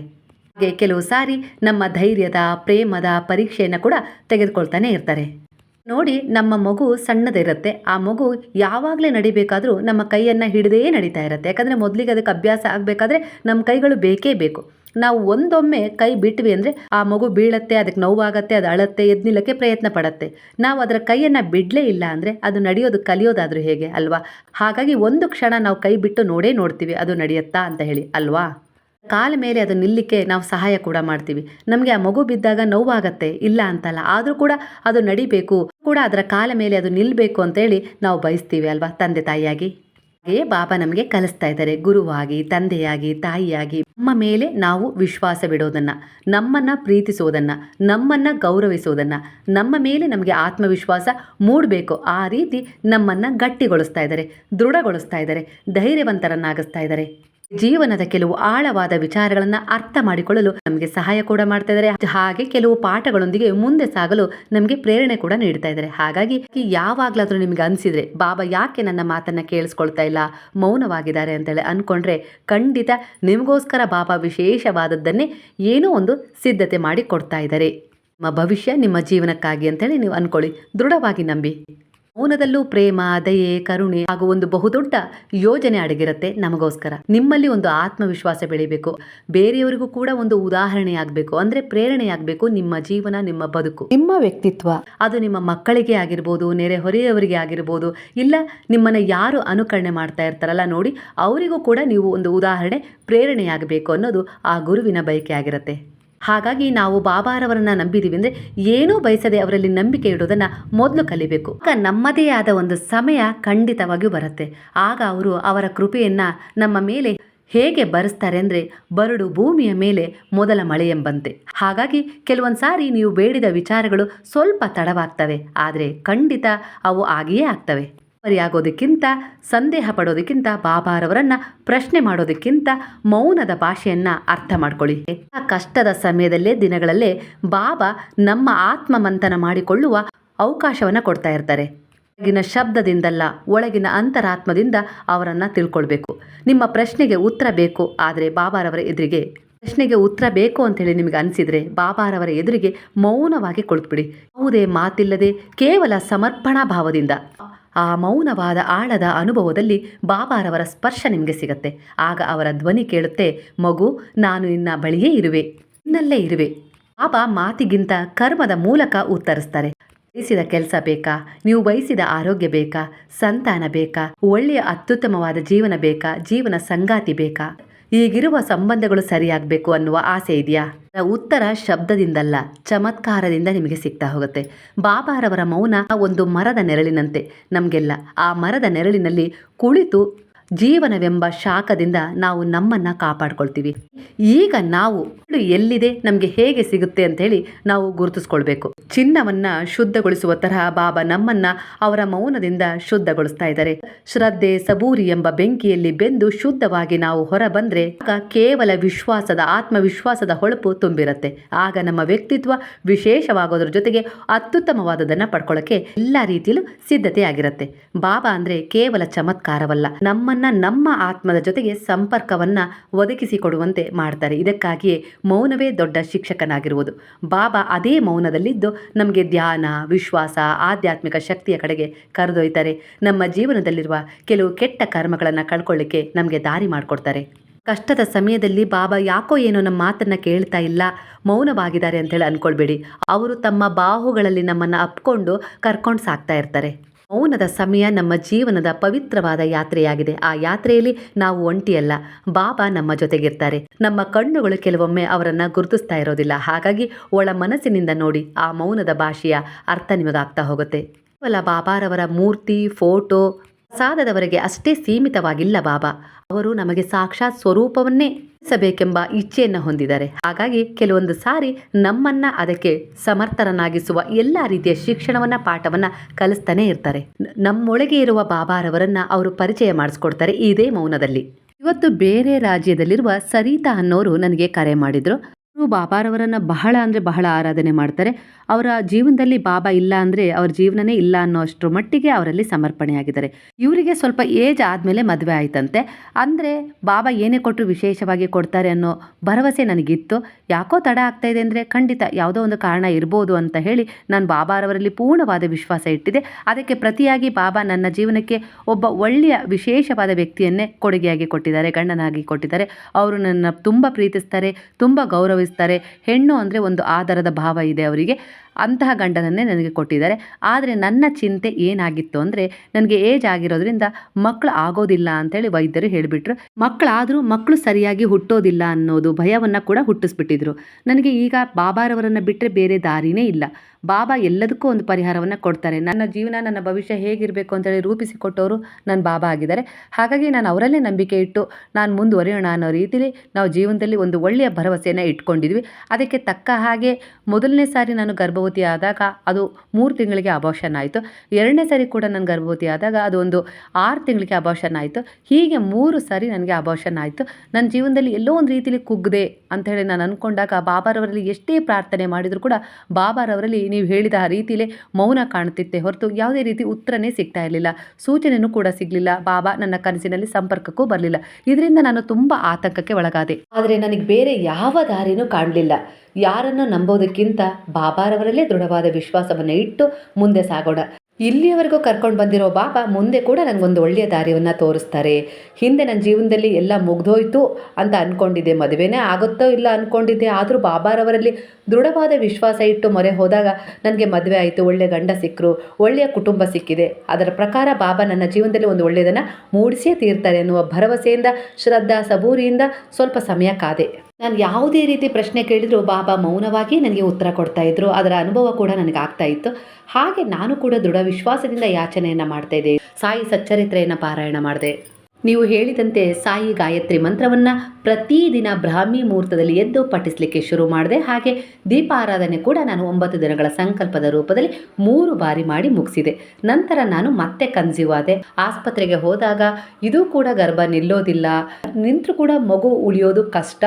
S1: ಹಾಗೆ ಕೆಲವು ಸಾರಿ ನಮ್ಮ ಧೈರ್ಯದ, ಪ್ರೇಮದ ಪರೀಕ್ಷೆಯನ್ನು ಕೂಡ ತೆಗೆದುಕೊಳ್ತಾನೆ ಇರ್ತಾರೆ. ನೋಡಿ ನಮ್ಮ ಮಗು ಸಣ್ಣದಿರುತ್ತೆ ಆ ಮಗು ಯಾವಾಗಲೇ ನಡಿಬೇಕಾದರೂ ನಮ್ಮ ಕೈಯನ್ನು ಹಿಡಿದೇ ನಡೀತಾ ಇರುತ್ತೆ. ಯಾಕಂದರೆ ಮೊದಲಿಗೆ ಅದಕ್ಕೆ ಅಭ್ಯಾಸ ಆಗಬೇಕಾದ್ರೆ ನಮ್ಮ ಕೈಗಳು ಬೇಕೇ ಬೇಕು. ನಾವು ಒಂದೊಮ್ಮೆ ಕೈ ಬಿಟ್ವಿ ಅಂದರೆ ಆ ಮಗು ಬೀಳತ್ತೆ, ಅದಕ್ಕೆ ನೋವಾಗತ್ತೆ, ಅದು ಅಳತ್ತೆ ಎದ್ನಿಲ್ಲಕ್ಕೆ ಪ್ರಯತ್ನ ಪಡತ್ತೆ. ನಾವು ಅದರ ಕೈಯನ್ನು ಬಿಡಲೇ ಇಲ್ಲ ಅಂದರೆ ಅದು ನಡೆಯೋದು ಕಲಿಯೋದಾದರೂ ಹೇಗೆ ಅಲ್ವಾ? ಹಾಗಾಗಿ ಒಂದು ಕ್ಷಣ ನಾವು ಕೈ ಬಿಟ್ಟು ನೋಡೇ ನೋಡ್ತೀವಿ, ಅದು ನಡೆಯುತ್ತಾ ಅಂತ ಹೇಳಿ, ಅಲ್ವಾ? ಕಾಲ ಮೇಲೆ ಅದು ನಿಲ್ಲಕ್ಕೆ ನಾವು ಸಹಾಯ ಕೂಡ ಮಾಡ್ತೀವಿ. ನಮಗೆ ಆ ಮಗು ಬಿದ್ದಾಗ ನೋವಾಗತ್ತೆ, ಇಲ್ಲ ಅಂತಲ್ಲ. ಆದರೂ ಕೂಡ ಅದು ನಡಿಬೇಕು. ಕೂಡ ಅದರ ಕಾಲ ಮೇಲೆ ಅದು ನಿಲ್ಲಬೇಕು ಅಂತೇಳಿ ನಾವು ಬಯಸ್ತೀವಿ ಅಲ್ವಾ? ತಂದೆ ತಾಯಿಯಾಗಿ. ಹಾಗೆಯೇ ಬಾಬಾ ನಮಗೆ ಕಲಿಸ್ತಾ ಇದ್ದಾರೆ. ಗುರುವಾಗಿ, ತಂದೆಯಾಗಿ, ತಾಯಿಯಾಗಿ. ನಮ್ಮ ಮೇಲೆ ನಾವು ವಿಶ್ವಾಸ ಬಿಡೋದನ್ನ, ನಮ್ಮನ್ನ ಪ್ರೀತಿಸೋದನ್ನ, ನಮ್ಮನ್ನ ಗೌರವಿಸೋದನ್ನ, ನಮ್ಮ ಮೇಲೆ ನಮಗೆ ಆತ್ಮವಿಶ್ವಾಸ ಮೂಡಬೇಕು. ಆ ರೀತಿ ನಮ್ಮನ್ನ ಗಟ್ಟಿಗೊಳಿಸ್ತಾ ಇದ್ದಾರೆ, ದೃಢಗೊಳಿಸ್ತಾ ಇದ್ದಾರೆ, ಧೈರ್ಯವಂತರನ್ನಾಗಿಸ್ತಾ ಇದ್ದಾರೆ. ಜೀವನದ ಕೆಲವು ಆಳವಾದ ವಿಚಾರಗಳನ್ನು ಅರ್ಥ ಮಾಡಿಕೊಳ್ಳಲು ನಮಗೆ ಸಹಾಯ ಕೂಡ ಮಾಡ್ತಾ ಇದ್ದಾರೆ ಹಾಗೆ ಕೆಲವು ಪಾಠಗಳೊಂದಿಗೆ ಮುಂದೆ ಸಾಗಲು ನಮಗೆ ಪ್ರೇರಣೆ ಕೂಡ ನೀಡ್ತಾ ಇದ್ದಾರೆ ಹಾಗಾಗಿ ಯಾವಾಗ್ಲಾದ್ರೂ ನಿಮ್ಗೆ ಅನಿಸಿದ್ರೆ, ಬಾಬಾ ಯಾಕೆ ನನ್ನ ಮಾತನ್ನ ಕೇಳಿಸ್ಕೊಳ್ತಾ ಇಲ್ಲ? ಮೌನವಾಗಿದ್ದಾರೆ ಅಂತೇಳಿ ಅನ್ಕೊಂಡ್ರೆ ಖಂಡಿತ ನಿಮಗೋಸ್ಕರ ಬಾಬಾ ವಿಶೇಷವಾದದ್ದನ್ನೇ ಏನೋ ಒಂದು ಸಿದ್ಧತೆ ಮಾಡಿ ಕೊಡ್ತಾ ಇದ್ದಾರೆ ನಿಮ್ಮ ಭವಿಷ್ಯ, ನಿಮ್ಮ ಜೀವನಕ್ಕಾಗಿ ಅಂತೇಳಿ ನೀವು ಅನ್ಕೊಳ್ಳಿ. ದೃಢವಾಗಿ ನಂಬಿ. ಮೌನದಲ್ಲೂ ಪ್ರೇಮ ದಯೆ ಕರುಣೆ ಹಾಗೂ ಒಂದು ಬಹುದೊಡ್ಡ ಯೋಜನೆ ಅಡಗಿರುತ್ತೆ ನಮಗೋಸ್ಕರ. ನಿಮ್ಮಲ್ಲಿ ಒಂದು ಆತ್ಮವಿಶ್ವಾಸ ಬೆಳಿಬೇಕು. ಬೇರೆಯವರಿಗೂ ಕೂಡ ಒಂದು ಉದಾಹರಣೆ ಆಗಬೇಕು ಅಂದ್ರೆ ಪ್ರೇರಣೆ ಆಗಬೇಕು ನಿಮ್ಮ ಜೀವನ ನಿಮ್ಮ ಬದುಕು. ನಿಮ್ಮ ವ್ಯಕ್ತಿತ್ವ. ಅದು ನಿಮ್ಮ ಮಕ್ಕಳಿಗೆ ಆಗಿರ್ಬೋದು ನೆರೆಹೊರೆಯವರಿಗೆ ಆಗಿರ್ಬೋದು ಇಲ್ಲ ನಿಮ್ಮನ್ನ ಯಾರು ಅನುಕರಣೆ ಮಾಡ್ತಾ ಇರ್ತಾರಲ್ಲ ನೋಡಿ ಅವರಿಗೂ ಕೂಡ ನೀವು ಒಂದು ಉದಾಹರಣೆ ಪ್ರೇರಣೆಯಾಗಬೇಕು ಅನ್ನೋದು ಆ ಗುರುವಿನ ಬಯಕೆ ಆಗಿರುತ್ತೆ. ಹಾಗಾಗಿ ನಾವು ಬಾಬಾರವರನ್ನ ನಂಬಿದೀವಿ ಅಂದರೆ ಏನೂ ಬಯಸದೆ ಅವರಲ್ಲಿ ನಂಬಿಕೆ ಇಡೋದನ್ನು ಮೊದಲು ಕಲಿಬೇಕು. ಆಗ ನಮ್ಮದೇ ಆದ ಒಂದು ಸಮಯ ಖಂಡಿತವಾಗಿಯೂ ಬರುತ್ತೆ. ಆಗ ಅವರು ಅವರ ಕೃಪೆಯನ್ನು ನಮ್ಮ ಮೇಲೆ ಹೇಗೆ ಬರೆಸ್ತಾರೆ ಅಂದರೆ ಬರಡು ಭೂಮಿಯ ಮೇಲೆ ಮೊದಲ ಮಳೆ ಎಂಬಂತೆ ಹಾಗಾಗಿ ಕೆಲವೊಂದು ಸಾರಿ ನೀವು ಬೇಡಿದ ವಿಚಾರಗಳು ಸ್ವಲ್ಪ ತಡವಾಗ್ತವೆ. ಆದರೆ ಖಂಡಿತ ಅವು ಆಗಿಯೇ ಆಗ್ತವೆ. ಆಗೋದಕ್ಕಿಂತ ಸಂದೇಹ ಪಡೋದಕ್ಕಿಂತ ಬಾಬಾರವರನ್ನ ಪ್ರಶ್ನೆ ಮಾಡೋದಕ್ಕಿಂತ ಮೌನದ ಭಾಷೆಯನ್ನ ಅರ್ಥ ಮಾಡ್ಕೊಳ್ಳಿ. ಕಷ್ಟದ ಸಮಯದಲ್ಲೇ, ದಿನಗಳಲ್ಲೇ ಬಾಬಾ ನಮ್ಮ ಆತ್ಮ ಮಂಥನ ಮಾಡಿಕೊಳ್ಳುವ ಅವಕಾಶವನ್ನ ಕೊಡ್ತಾ ಇರ್ತಾರೆ. ಒಳಗಿನ ಶಬ್ದದಿಂದಲ್ಲ, ಒಳಗಿನ ಅಂತರಾತ್ಮದಿಂದ ಅವರನ್ನ ತಿಳ್ಕೊಳ್ಬೇಕು. ನಿಮ್ಮ ಪ್ರಶ್ನೆಗೆ ಉತ್ತರ ಬೇಕು, ಆದರೆ ಬಾಬಾರವರ ಎದುರಿಗೆ, ಪ್ರಶ್ನೆಗೆ ಉತ್ತರ ಬೇಕು ಅಂತೇಳಿ ನಿಮಗೆ ಅನಿಸಿದ್ರೆ ಬಾಬಾರವರ ಎದುರಿಗೆ ಮೌನವಾಗಿ ಕುಳಿತುಬಿಡಿ. ಯಾವುದೇ ಮಾತಿಲ್ಲದೆ ಕೇವಲ ಸಮರ್ಪಣಾ ಭಾವದಿಂದ. ಆ ಮೌನವಾದ ಆಳದ ಅನುಭವದಲ್ಲಿ ಬಾಬಾರವರ ಸ್ಪರ್ಶ ನಿಮಗೆ ಸಿಗತ್ತೆ. ಆಗ ಅವರ ಧ್ವನಿ ಕೇಳುತ್ತೆ, ಮಗು, ನಾನು ನಿನ್ನ ಬಳಿಯೇ ಇರುವೆ, ನಿನ್ನಲ್ಲೇ ಇರುವೆ. ಬಾಬಾ ಮಾತಿಗಿಂತ ಕರ್ಮದ ಮೂಲಕ ಉತ್ತರಿಸ್ತಾರೆ. ಬಯಸಿದ ಕೆಲಸ ಬೇಕಾ? ನೀವು ಬಯಸಿದ ಆರೋಗ್ಯ ಬೇಕಾ? ಸಂತಾನ ಬೇಕಾ? ಒಳ್ಳೆಯ ಅತ್ಯುತ್ತಮವಾದ ಜೀವನ ಬೇಕಾ? ಜೀವನ ಸಂಗಾತಿ ಬೇಕಾ? ಈಗಿರುವ ಸಂಬಂಧಗಳು ಸರಿಯಾಗಬೇಕು ಅನ್ನುವ ಆಸೆ ಇದೆಯಾ? ಉತ್ತರ ಶಬ್ದದಿಂದಲ್ಲ, ಚಮತ್ಕಾರದಿಂದ ನಿಮಗೆ ಸಿಗ್ತಾ ಹೋಗುತ್ತೆ. ಬಾಬಾರವರ ಮೌನ ಒಂದು ಮರದ ನೆರಳಿನಂತೆ ನಮಗೆಲ್ಲ. ಆ ಮರದ ನೆರಳಿನಲ್ಲಿ ಕುಳಿತು ಜೀವನವೆಂಬ ಶಾಖದಿಂದ ನಾವು ನಮ್ಮನ್ನ ಕಾಪಾಡ್ಕೊಳ್ತೀವಿ. ಈಗ ನಾವು ಎಲ್ಲಿದೆ, ನಮಗೆ ಹೇಗೆ ಸಿಗುತ್ತೆ ಅಂತ ಹೇಳಿ ನಾವು ಗುರುತಿಸ್ಕೊಳ್ಬೇಕು. ಚಿನ್ನವನ್ನ ಶುದ್ಧಗೊಳಿಸುವ ತರಹ ಬಾಬಾ ನಮ್ಮನ್ನ ಅವರ ಮೌನದಿಂದ ಶುದ್ಧಗೊಳಿಸ್ತಾ ಇದ್ದಾರೆ. ಶ್ರದ್ಧೆ ಸಬೂರಿ ಎಂಬ ಬೆಂಕಿಯಲ್ಲಿ ಬೆಂದು ಶುದ್ಧವಾಗಿ ನಾವು ಹೊರ ಬಂದ್ರೆ ಕೇವಲ ವಿಶ್ವಾಸದ ಆತ್ಮವಿಶ್ವಾಸದ ಹೊಳಪು ತುಂಬಿರುತ್ತೆ. ಆಗ ನಮ್ಮ ವ್ಯಕ್ತಿತ್ವ ವಿಶೇಷವಾಗೋದ್ರ ಜೊತೆಗೆ ಅತ್ಯುತ್ತಮವಾದದನ್ನ ಪಡ್ಕೊಳ್ಳೋಕ್ಕೆ ಎಲ್ಲ ರೀತಿಯಲ್ಲೂ ಸಿದ್ಧತೆ ಆಗಿರುತ್ತೆ ಬಾಬಾ ಅಂದ್ರೆ ಕೇವಲ ಚಮತ್ಕಾರವಲ್ಲ, ನಮ್ಮನ್ನ ನಮ್ಮ ಆತ್ಮದ ಜೊತೆಗೆ ಸಂಪರ್ಕವನ್ನ ಒದಗಿಸಿಕೊಡುವಂತೆ ಮಾಡ್ತಾರೆ. ಇದಕ್ಕಾಗಿಯೇ ಮೌನವೇ ದೊಡ್ಡ ಶಿಕ್ಷಕನಾಗಿರುವುದು. ಬಾಬಾ ಅದೇ ಮೌನದಲ್ಲಿದ್ದು ನಮಗೆ ಧ್ಯಾನ, ವಿಶ್ವಾಸ, ಆಧ್ಯಾತ್ಮಿಕ ಶಕ್ತಿಯ ಕಡೆಗೆ ಕರೆದೊಯ್ತಾರೆ. ನಮ್ಮ ಜೀವನದಲ್ಲಿರುವ ಕೆಲವು ಕೆಟ್ಟ ಕರ್ಮಗಳನ್ನು ಕಳ್ಕೊಳ್ಳಿಕ್ಕೆ ನಮಗೆ ದಾರಿ ಮಾಡಿಕೊಡ್ತಾರೆ. ಕಷ್ಟದ ಸಮಯದಲ್ಲಿ ಬಾಬಾ ಯಾಕೋ ಏನೋ ನಮ್ಮ ಮಾತನ್ನ ಕೇಳ್ತಾ ಇಲ್ಲ, ಮೌನವಾಗಿದ್ದಾರೆ ಅಂತೇಳಿ ಅನ್ಕೊಳ್ಬೇಡಿ. ಅವರು ತಮ್ಮ ಬಾಹುಗಳಲ್ಲಿ ನಮ್ಮನ್ನು ಅಪ್ಕೊಂಡು ಕರ್ಕೊಂಡು ಸಾಕ್ತಾ ಇರ್ತಾರೆ. ಮೌನದ ಸಮಯ ನಮ್ಮ ಜೀವನದ ಪವಿತ್ರವಾದ ಯಾತ್ರೆಯಾಗಿದೆ. ಆ ಯಾತ್ರೆಯಲ್ಲಿ ನಾವು ಒಂಟಿಯಲ್ಲ, ಬಾಬಾ ನಮ್ಮ ಜೊತೆಗಿರ್ತಾರೆ. ನಮ್ಮ ಕಣ್ಣುಗಳು ಕೆಲವೊಮ್ಮೆ ಅವರನ್ನ ಗುರುತಿಸ್ತಾ ಇರೋದಿಲ್ಲ. ಹಾಗಾಗಿ ಒಳ ಮನಸ್ಸಿನಿಂದ ನೋಡಿ ಆ ಮೌನದ ಭಾಷೆಯ ಅರ್ಥ ನಿಮಗಾಗ್ತಾ ಹೋಗುತ್ತೆ. ಕೇವಲ ಬಾಬಾರವರ ಮೂರ್ತಿ, ಫೋಟೋ, ಪ್ರಸಾದದವರೆಗೆ ಅಷ್ಟೇ ಸೀಮಿತವಾಗಿಲ್ಲ ಬಾಬಾ. ಅವರು ನಮಗೆ ಸಾಕ್ಷಾತ್ ಸ್ವರೂಪವನ್ನೇ ಸಬೇಕೆಂಬ ಇಚ್ಛೆಯನ್ನು ಹೊಂದಿದ್ದಾರೆ. ಹಾಗಾಗಿ ಕೆಲವೊಂದು ಸಾರಿ ನಮ್ಮನ್ನ ಅದಕ್ಕೆ ಸಮರ್ಥರನ್ನಾಗಿಸುವ ಎಲ್ಲ ರೀತಿಯ ಶಿಕ್ಷಣವನ್ನ, ಪಾಠವನ್ನ ಕಲಿಸ್ತಾನೆ ಇರ್ತಾರೆ. ನಮ್ಮೊಳಗೆ ಇರುವ ಬಾಬಾರವರನ್ನ ಅವರು ಪರಿಚಯ ಮಾಡಿಸ್ಕೊಡ್ತಾರೆ ಇದೇ ಮೌನದಲ್ಲಿ. ಇವತ್ತು ಬೇರೆ ರಾಜ್ಯದಲ್ಲಿರುವ ಸರಿತಾ ಅನ್ನೋರು ನನಗೆ ಕರೆ ಮಾಡಿದ್ರು. ಬಾಬಾರವರನ್ನ ಬಹಳ ಅಂದರೆ ಬಹಳ ಆರಾಧನೆ ಮಾಡ್ತಾರೆ. ಅವರ ಜೀವನದಲ್ಲಿ ಬಾಬಾ ಇಲ್ಲ ಅಂದರೆ ಅವ್ರ ಜೀವನನೇ ಇಲ್ಲ ಅನ್ನೋ ಅಷ್ಟರ ಮಟ್ಟಿಗೆ ಅವರಲ್ಲಿ ಸಮರ್ಪಣೆಯಾಗಿದ್ದಾರೆ. ಇವರಿಗೆ ಸ್ವಲ್ಪ ಏಜ್ ಆದಮೇಲೆ ಮದುವೆ ಆಯ್ತಂತೆ. ಅಂದರೆ ಬಾಬಾ ಏನೇ ಕೊಟ್ಟರು ವಿಶೇಷವಾಗಿ ಕೊಡ್ತಾರೆ ಅನ್ನೋ ಭರವಸೆ ನನಗಿತ್ತು. ಯಾಕೋ ತಡ ಆಗ್ತಾ ಇದೆ ಅಂದರೆ ಖಂಡಿತ ಯಾವುದೋ ಒಂದು ಕಾರಣ ಇರ್ಬೋದು ಅಂತ ಹೇಳಿ ನಾನು ಬಾಬಾರವರಲ್ಲಿ ಪೂರ್ಣವಾದ ವಿಶ್ವಾಸ ಇಟ್ಟಿದೆ. ಅದಕ್ಕೆ ಪ್ರತಿಯಾಗಿ ಬಾಬಾ ನನ್ನ ಜೀವನಕ್ಕೆ ಒಬ್ಬ ಒಳ್ಳೆಯ ವಿಶೇಷವಾದ ವ್ಯಕ್ತಿಯನ್ನೇ ಕೊಡುಗೆಯಾಗಿ ಕೊಟ್ಟಿದ್ದಾರೆ, ಗಂಡನಾಗಿ ಕೊಟ್ಟಿದ್ದಾರೆ. ಅವರು ನನ್ನ ತುಂಬ ಪ್ರೀತಿಸ್ತಾರೆ, ತುಂಬ ಗೌರವಿಸ್ತಾರೆ. ಹೆಣ್ಣು ಅಂದರೆ ಒಂದು ಆಧಾರದ ಭಾವ ಇದೆ ಅವರಿಗೆ. ಅಂತಹ ಗಂಡನನ್ನೇ ನನಗೆ ಕೊಟ್ಟಿದ್ದಾರೆ. ಆದರೆ ನನ್ನ ಚಿಂತೆ ಏನಾಗಿತ್ತು ಅಂದರೆ, ನನಗೆ ಏಜ್ ಆಗಿರೋದ್ರಿಂದ ಮಕ್ಕಳು ಆಗೋದಿಲ್ಲ ಅಂತೇಳಿ ವೈದ್ಯರು ಹೇಳಿಬಿಟ್ರು. ಮಕ್ಕಳಾದರೂ ಮಕ್ಕಳು ಸರಿಯಾಗಿ ಹುಟ್ಟೋದಿಲ್ಲ ಅನ್ನೋದು ಭಯವನ್ನು ಕೂಡ ಹುಟ್ಟಿಸ್ಬಿಟ್ಟಿದ್ರು. ನನಗೆ ಈಗ ಬಾಬಾರವರನ್ನು ಬಿಟ್ಟರೆ ಬೇರೆ ದಾರಿನೇ ಇಲ್ಲ. ಬಾಬಾ ಎಲ್ಲದಕ್ಕೂ ಒಂದು ಪರಿಹಾರವನ್ನು ಕೊಡ್ತಾರೆ. ನನ್ನ ಜೀವನ, ನನ್ನ ಭವಿಷ್ಯ ಹೇಗಿರಬೇಕು ಅಂತೇಳಿ ರೂಪಿಸಿಕೊಟ್ಟವರು ನನ್ನ ಬಾಬಾ ಆಗಿದ್ದಾರೆ. ಹಾಗಾಗಿ ನಾನು ಅವರಲ್ಲೇ ನಂಬಿಕೆ ಇಟ್ಟು, ನಾನು ಮುಂದುವರಿಯೋಣ ಅನ್ನೋ ರೀತಿಲಿ ನಾವು ಜೀವನದಲ್ಲಿ ಒಂದು ಒಳ್ಳೆಯ ಭರವಸೆಯನ್ನು ಇಟ್ಕೊಂಡಿದ್ವಿ. ಅದಕ್ಕೆ ತಕ್ಕ ಹಾಗೆ ಮೊದಲನೇ ಸಾರಿ ನಾನು ಗರ್ಭವತಿ ಆದಾಗ ಅದು ಮೂರು ತಿಂಗಳಿಗೆ ಅಬಾಷನ್ ಆಯಿತು. ಎರಡನೇ ಸಾರಿ ಕೂಡ ನನ್ನ ಗರ್ಭವತಿ ಆದಾಗ ಅದು ಒಂದು ಆರು ತಿಂಗಳಿಗೆ ಅಬಾಷನ್ ಆಯಿತು. ಹೀಗೆ ಮೂರು ಸಾರಿ ನನಗೆ ಅಬಾಷನ್ ಆಯಿತು. ನನ್ನ ಜೀವನದಲ್ಲಿ ಎಲ್ಲೋ ಒಂದು ರೀತಿಯಲ್ಲಿ ಕುಗ್ಗಿದೆ ಅಂಥೇಳಿ ನಾನು ಅಂದ್ಕೊಂಡಾಗ ಬಾಬಾರವರಲ್ಲಿ ಎಷ್ಟೇ ಪ್ರಾರ್ಥನೆ ಮಾಡಿದರೂ ಕೂಡ ಬಾಬಾರವರಲ್ಲಿ ನೀವು ಹೇಳಿದ ಆ ರೀತಿಯಲ್ಲೇ ಮೌನ ಕಾಣುತ್ತಿತ್ತೆ ಹೊರತು ಯಾವುದೇ ರೀತಿ ಉತ್ತರನೇ ಸಿಗ್ತಾ ಇರಲಿಲ್ಲ. ಸೂಚನೆಯೂ ಕೂಡ ಸಿಗಲಿಲ್ಲ. ಬಾಬಾ ನನ್ನ ಕನಸಿನಲ್ಲಿ ಸಂಪರ್ಕಕ್ಕೂ ಬರಲಿಲ್ಲ. ಇದರಿಂದ ನಾನು ತುಂಬ ಆತಂಕಕ್ಕೆ ಒಳಗಾದೆ. ಆದರೆ ನನಗೆ ಬೇರೆ ಯಾವ ದಾರಿನೂ ಕಾಣಲಿಲ್ಲ. ಯಾರನ್ನು ನಂಬೋದಕ್ಕಿಂತ ಬಾಬಾರವರಲ್ಲೇ ದೃಢವಾದ ವಿಶ್ವಾಸವನ್ನು ಇಟ್ಟು ಮುಂದೆ ಸಾಗೋಣ. ಇಲ್ಲಿಯವರೆಗೂ ಕರ್ಕೊಂಡು ಬಂದಿರೋ ಬಾಬಾ ಮುಂದೆ ಕೂಡ ನನಗೊಂದು ಒಳ್ಳೆಯ ದಾರಿಯನ್ನು ತೋರಿಸ್ತಾರೆ. ಹಿಂದೆ ನನ್ನ ಜೀವನದಲ್ಲಿ ಎಲ್ಲ ಮುಗ್ದೋಯ್ತು ಅಂತ ಅಂದ್ಕೊಂಡಿದ್ದೆ ಮದುವೆನೇ ಆಗುತ್ತೋ ಇಲ್ಲ ಅಂದ್ಕೊಂಡಿದ್ದೆ ಆದರೂ ಬಾಬಾರವರಲ್ಲಿ ದೃಢವಾದ ವಿಶ್ವಾಸ ಇಟ್ಟು ಮೊರೆ ಹೋದಾಗ ನನಗೆ ಮದುವೆ ಆಯಿತು ಒಳ್ಳೆಯ ಗಂಡ ಸಿಕ್ಕರು ಒಳ್ಳೆಯ ಕುಟುಂಬ ಸಿಕ್ಕಿದೆ. ಅದರ ಪ್ರಕಾರ ಬಾಬಾ ನನ್ನ ಜೀವನದಲ್ಲಿ ಒಂದು ಒಳ್ಳೆಯದನ್ನು ಮೂಡಿಸಿಯೇ ತೀರ್ತಾರೆ ಎನ್ನುವ ಭರವಸೆಯಿಂದ, ಶ್ರದ್ಧಾ ಸಬೂರಿಯಿಂದ ಸ್ವಲ್ಪ ಸಮಯ ಕಾದೆ. ನಾನು ಯಾವುದೇ ರೀತಿ ಪ್ರಶ್ನೆ ಕೇಳಿದರೂ ಬಾಬಾ ಮೌನವಾಗಿ ನನಗೆ ಉತ್ತರ ಕೊಡ್ತಾ ಇದ್ರು. ಅದರ ಅನುಭವ ಕೂಡ ನನಗೆ ಆಗ್ತಾ ಇತ್ತು. ಹಾಗೆ ನಾನು ಕೂಡ ದೃಢ ವಿಶ್ವಾಸದಿಂದ ಯಾಚನೆಯನ್ನು ಮಾಡ್ತಾ ಇದ್ದೆ. ಸಾಯಿ ಸಚ್ಚರಿತ್ರೆಯನ್ನು ಪಾರಾಯಣ ಮಾಡಿದೆ. ನೀವು ಹೇಳಿದಂತೆ ಸಾಯಿ ಗಾಯತ್ರಿ ಮಂತ್ರವನ್ನು ಪ್ರತಿದಿನ ಬ್ರಾಹ್ಮಿ ಮುಹೂರ್ತದಲ್ಲಿ ಎದ್ದು ಪಠಿಸಲಿಕ್ಕೆ ಶುರು ಮಾಡಿದೆ. ಹಾಗೆ ದೀಪಾರಾಧನೆ ಕೂಡ ನಾನು ಒಂಬತ್ತು ದಿನಗಳ ಸಂಕಲ್ಪದ ರೂಪದಲ್ಲಿ ಮೂರು ಬಾರಿ ಮಾಡಿ ಮುಗಿಸಿದೆ. ನಂತರ ನಾನು ಮತ್ತೆ ಕನ್ಸೀವ್ ಆದೆ. ಆಸ್ಪತ್ರೆಗೆ ಹೋದಾಗ ಇದು ಕೂಡ ಗರ್ಭ ನಿಲ್ಲೋದಿಲ್ಲ. ನಿಂತರೂ ಕೂಡ ಮಗು ಉಳಿಯೋದು ಕಷ್ಟ.